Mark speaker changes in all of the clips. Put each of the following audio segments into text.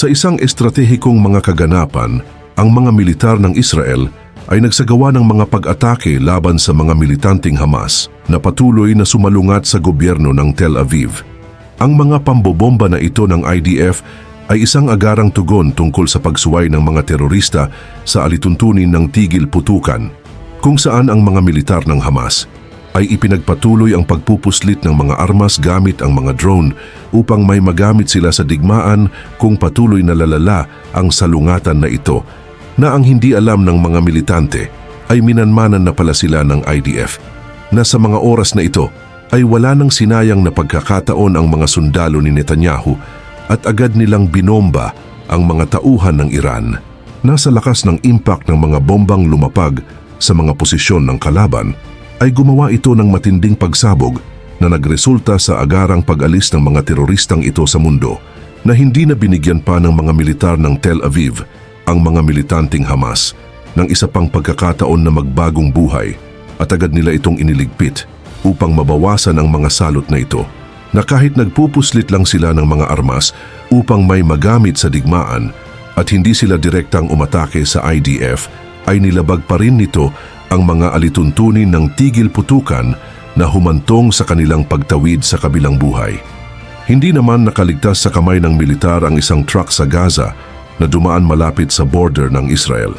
Speaker 1: Sa isang estratehikong mga kaganapan, ang mga militar ng Israel ay nagsagawa ng mga pag-atake laban sa mga militanteng Hamas na patuloy na sumalungat sa gobyerno ng Tel Aviv. Ang mga pambobomba na ito ng IDF ay isang agarang tugon tungkol sa pagsuway ng mga terorista sa alituntunin ng tigil putukan, kung saan ang mga militar ng Hamas ay ipinagpatuloy ang pagpupuslit ng mga armas gamit ang mga drone upang may magamit sila sa digmaan kung patuloy na lalala ang salungatan na ito na ang hindi alam ng mga militante ay minanmanan na pala sila ng IDF na sa mga oras na ito ay wala nang sinayang na pagkakataon ang mga sundalo ni Netanyahu at agad nilang binomba ang mga tauhan ng Iran. Nasa lakas ng impact ng mga bombang lumapag sa mga posisyon ng kalaban ay gumawa ito ng matinding pagsabog na nagresulta sa agarang pag-alis ng mga teroristang ito sa mundo na hindi na binigyan pa ng mga militar ng Tel Aviv ang mga militanteng Hamas ng isa pang pagkakataon na magbagong buhay at agad nila itong iniligpit upang mabawasan ang mga salot na ito na kahit nagpupuslit lang sila ng mga armas upang may magamit sa digmaan at hindi sila direktang umatake sa IDF ay nilabag pa rin nito ang mga alituntunin ng tigil putukan na humantong sa kanilang pagtawid sa kabilang buhay. Hindi naman nakaligtas sa kamay ng militar ang isang truck sa Gaza na dumaan malapit sa border ng Israel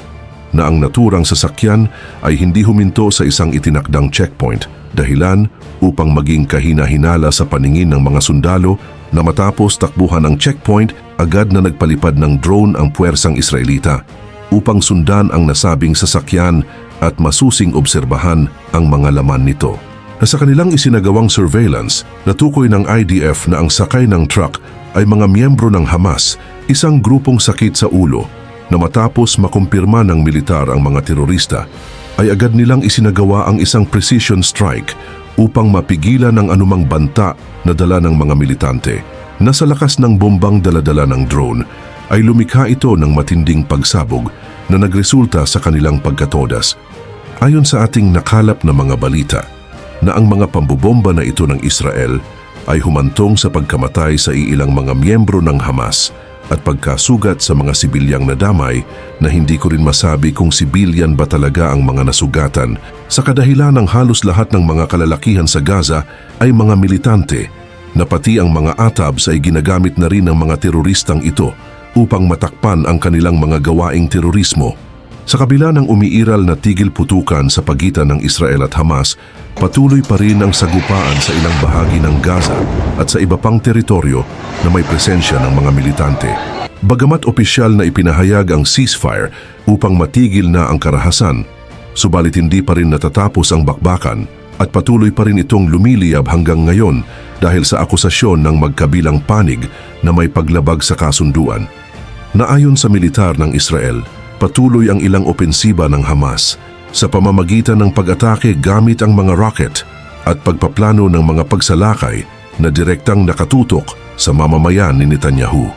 Speaker 1: na ang naturang sasakyan ay hindi huminto sa isang itinakdang checkpoint dahilan upang maging kahina-hinala sa paningin ng mga sundalo na matapos takbuhan ang checkpoint agad na nagpalipad ng drone ang puwersang Israelita upang sundan ang nasabing sasakyan at masusing obserbahan ang mga laman nito. Sa kanilang isinagawang surveillance, natukoy ng IDF na ang sakay ng truck ay mga miyembro ng Hamas, isang grupong sakit sa ulo na matapos makumpirma ng militar ang mga terorista, ay agad nilang isinagawa ang isang precision strike upang mapigilan ang anumang banta na dala ng mga militante. Na sa lakas ng bombang daladala ng drone, ay lumikha ito ng matinding pagsabog na nagresulta sa kanilang pagkatodas. Ayon sa ating nakalap na mga balita, na ang mga pambobomba na ito ng Israel ay humantong sa pagkamatay sa iilang mga miyembro ng Hamas at pagkasugat sa mga sibilyang nadamay na hindi ko rin masabi kung sibilyan ba talaga ang mga nasugatan sa kadahilan ng halos lahat ng mga kalalakihan sa Gaza ay mga militante na pati ang mga atabs ay ginagamit na rin ng mga teroristang ito upang matakpan ang kanilang mga gawaing terorismo. Sa kabila ng umiiral na tigil putukan sa pagitan ng Israel at Hamas, patuloy pa rin ang sagupaan sa ilang bahagi ng Gaza at sa iba pang teritoryo na may presensya ng mga militante. Bagamat opisyal na ipinahayag ang ceasefire upang matigil na ang karahasan, subalit hindi pa rin natatapos ang bakbakan at patuloy pa rin itong lumiliyab hanggang ngayon dahil sa akusasyon ng magkabilang panig na may paglabag sa kasunduan. Naayon sa militar ng Israel, patuloy ang ilang opensiba ng Hamas sa pamamagitan ng pag-atake gamit ang mga rocket at pagpaplano ng mga pagsalakay na direktang nakatutok sa mamamayan ni Netanyahu.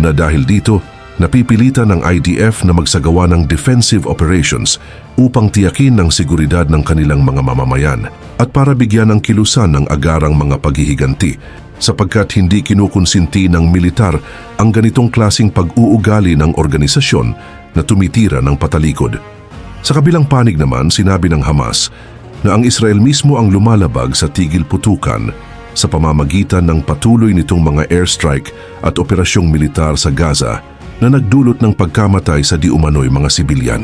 Speaker 1: Na dahil dito, napipilitan ng IDF na magsagawa ng defensive operations upang tiyakin ang seguridad ng kanilang mga mamamayan at para bigyan ng kilusan ng agarang mga paghihiganti sapagkat hindi kinukonsinti ng militar ang ganitong klasing pag-uugali ng organisasyon na tumitira ng patalikod. Sa kabilang panig naman, sinabi ng Hamas na ang Israel mismo ang lumalabag sa tigil putukan sa pamamagitan ng patuloy nitong mga airstrike at operasyong militar sa Gaza na nagdulot ng pagkamatay sa di umano'y mga sibilyan.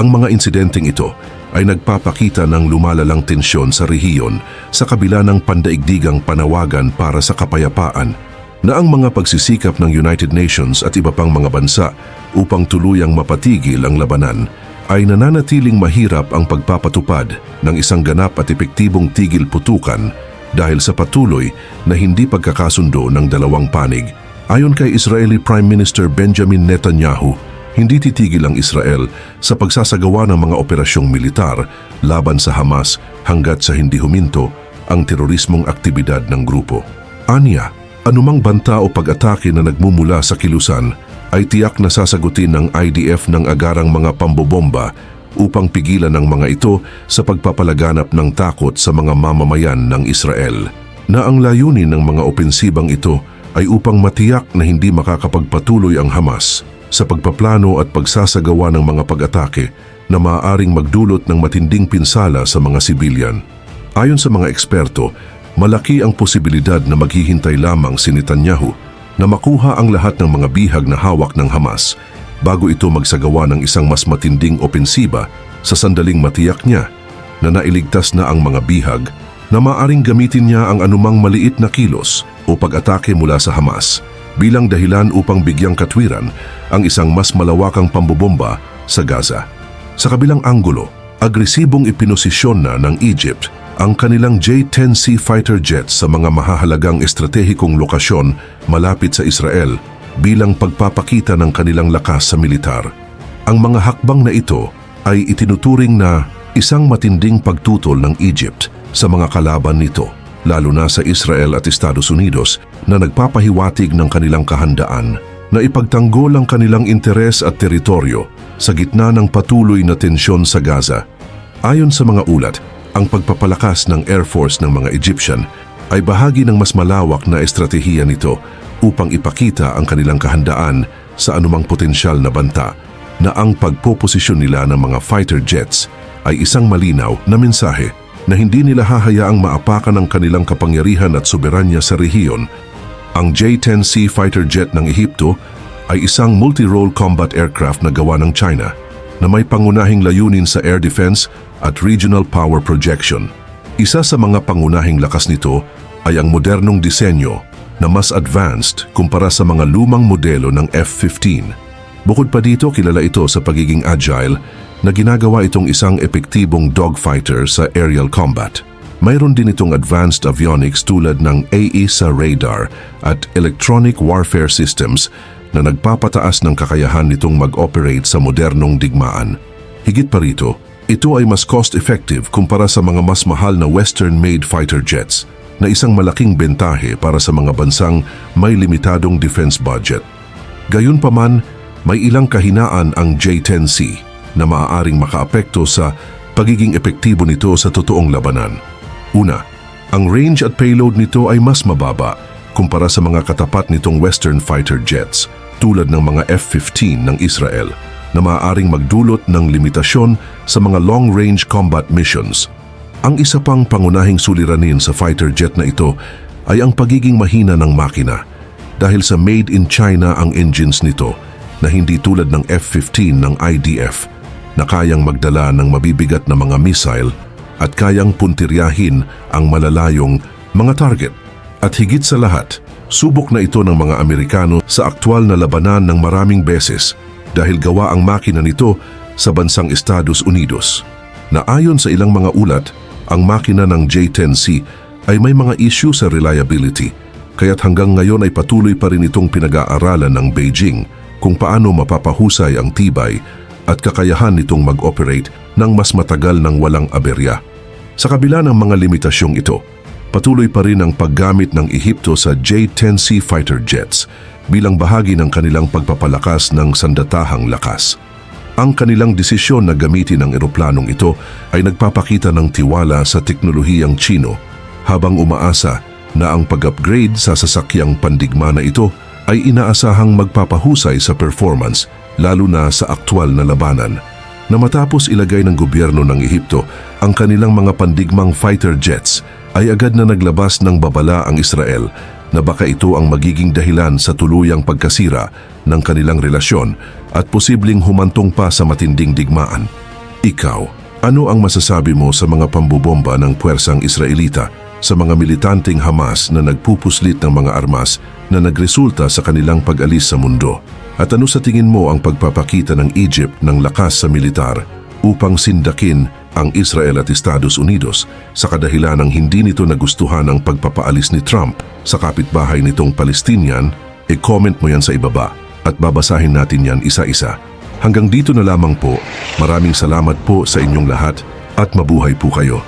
Speaker 1: Ang mga insidenteng ito ay nagpapakita ng lumalalang tensyon sa rehiyon sa kabila ng pandaigdigang panawagan para sa kapayapaan na ang mga pagsisikap ng United Nations at iba pang mga bansa upang tuluyang mapatigil ang labanan ay nananatiling mahirap ang pagpapatupad ng isang ganap at epektibong tigil putukan dahil sa patuloy na hindi pagkakasundo ng dalawang panig. Ayon kay Israeli Prime Minister Benjamin Netanyahu, hindi titigil ang Israel sa pagsasagawa ng mga operasyong militar laban sa Hamas hanggat sa hindi huminto ang terorismong aktibidad ng grupo. Anya, anumang banta o pag-atake na nagmumula sa kilusan ay tiyak na sasagutin ng IDF ng agarang mga pambobomba upang pigilan ang mga ito sa pagpapalaganap ng takot sa mga mamamayan ng Israel na ang layunin ng mga opensibang ito ay upang matiyak na hindi makakapagpatuloy ang Hamas sa pagpaplano at pagsasagawa ng mga pag-atake na maaaring magdulot ng matinding pinsala sa mga sibilyan. Ayon sa mga eksperto, malaki ang posibilidad na maghihintay lamang si Netanyahu na makuha ang lahat ng mga bihag na hawak ng Hamas bago ito magsagawa ng isang mas matinding opensiba sa sandaling matiyak niya na nailigtas na ang mga bihag na maaring gamitin niya ang anumang maliit na kilos o pag-atake mula sa Hamas bilang dahilan upang bigyang katwiran ang isang mas malawakang pambobomba sa Gaza. Sa kabilang anggulo, agresibong ipinosisyon na ng Egypt ang kanilang J-10C fighter jets sa mga mahahalagang estratehikong lokasyon malapit sa Israel bilang pagpapakita ng kanilang lakas sa militar. Ang mga hakbang na ito ay itinuturing na isang matinding pagtutol ng Egypt sa mga kalaban nito, lalo na sa Israel at Estados Unidos na nagpapahiwatig ng kanilang kahandaan na ipagtanggol ang kanilang interes at teritoryo sa gitna ng patuloy na tensyon sa Gaza. Ayon sa mga ulat, ang pagpapalakas ng Air Force ng mga Egyptian ay bahagi ng mas malawak na estratehiya nito upang ipakita ang kanilang kahandaan sa anumang potensyal na banta na ang pagpoposisyon nila ng mga fighter jets ay isang malinaw na mensahe na hindi nila hahayaang maapakan ang kanilang kapangyarihan at soberanya sa rehiyon. Ang J-10C fighter jet ng Ehipto ay isang multi-role combat aircraft na gawa ng China na may pangunahing layunin sa air defense at regional power projection. Isa sa mga pangunahing lakas nito ay ang modernong disenyo na mas advanced kumpara sa mga lumang modelo ng F-15. Bukod pa dito, kilala ito sa pagiging agile na ginagawa itong isang epektibong dogfighter sa aerial combat. Mayroon din itong advanced avionics tulad ng AESA radar at electronic warfare systems na nagpapataas ng kakayahan nitong mag-operate sa modernong digmaan. Higit pa rito, ito ay mas cost-effective kumpara sa mga mas mahal na Western-made fighter jets na isang malaking bentahe para sa mga bansang may limitadong defense budget. Gayunpaman, may ilang kahinaan ang J-10C na maaaring makaapekto sa pagiging epektibo nito sa totoong labanan. Una, ang range at payload nito ay mas mababa kumpara sa mga katapat nitong Western fighter jets tulad ng mga F-15 ng Israel na maaaring magdulot ng limitasyon sa mga long-range combat missions. Ang isa pang pangunahing suliranin sa fighter jet na ito ay ang pagiging mahina ng makina dahil sa made in China ang engines nito na hindi tulad ng F-15 ng IDF na kayang magdala ng mabibigat na mga missile at kayang puntiryahin ang malalayong mga target. At higit sa lahat, subok na ito ng mga Amerikano sa aktwal na labanan ng maraming beses dahil gawa ang makina nito sa bansang Estados Unidos. Na ayon sa ilang mga ulat, ang makina ng J-10C ay may mga issue sa reliability kaya't hanggang ngayon ay patuloy pa rin itong pinag-aaralan ng Beijing kung paano mapapahusay ang tibay at kakayahan nitong mag-operate ng mas matagal ng walang aberya. Sa kabila ng mga limitasyong ito, patuloy pa rin ang paggamit ng Ehipto sa J-10C fighter jets bilang bahagi ng kanilang pagpapalakas ng sandatahang lakas. Ang kanilang desisyon na gamitin ang eroplanong ito ay nagpapakita ng tiwala sa teknolohiyang Chino habang umaasa na ang pag-upgrade sa sasakyang pandigma na ito ay inaasahang magpapahusay sa performance lalo na sa aktwal na labanan na matapos ilagay ng gobyerno ng Ehipto ang kanilang mga pandigmang fighter jets ay agad na naglabas ng babala ang Israel na baka ito ang magiging dahilan sa tuluyang pagkasira ng kanilang relasyon at posibleng humantong pa sa matinding digmaan. Ikaw, ano ang masasabi mo sa mga pambubomba ng puwersang Israelita sa mga militanteng Hamas na nagpupuslit ng mga armas na nagresulta sa kanilang pag-alis sa mundo? At ano sa tingin mo ang pagpapakita ng Egypt ng lakas sa militar upang sindakin ang Israel at Estados Unidos sa kadahilan ng hindi nito nagustuhan ang pagpapaalis ni Trump sa kapitbahay nitong Palestinian? E-comment mo yan sa ibaba at babasahin natin yan isa-isa. Hanggang dito na lamang po, maraming salamat po sa inyong lahat at mabuhay po kayo.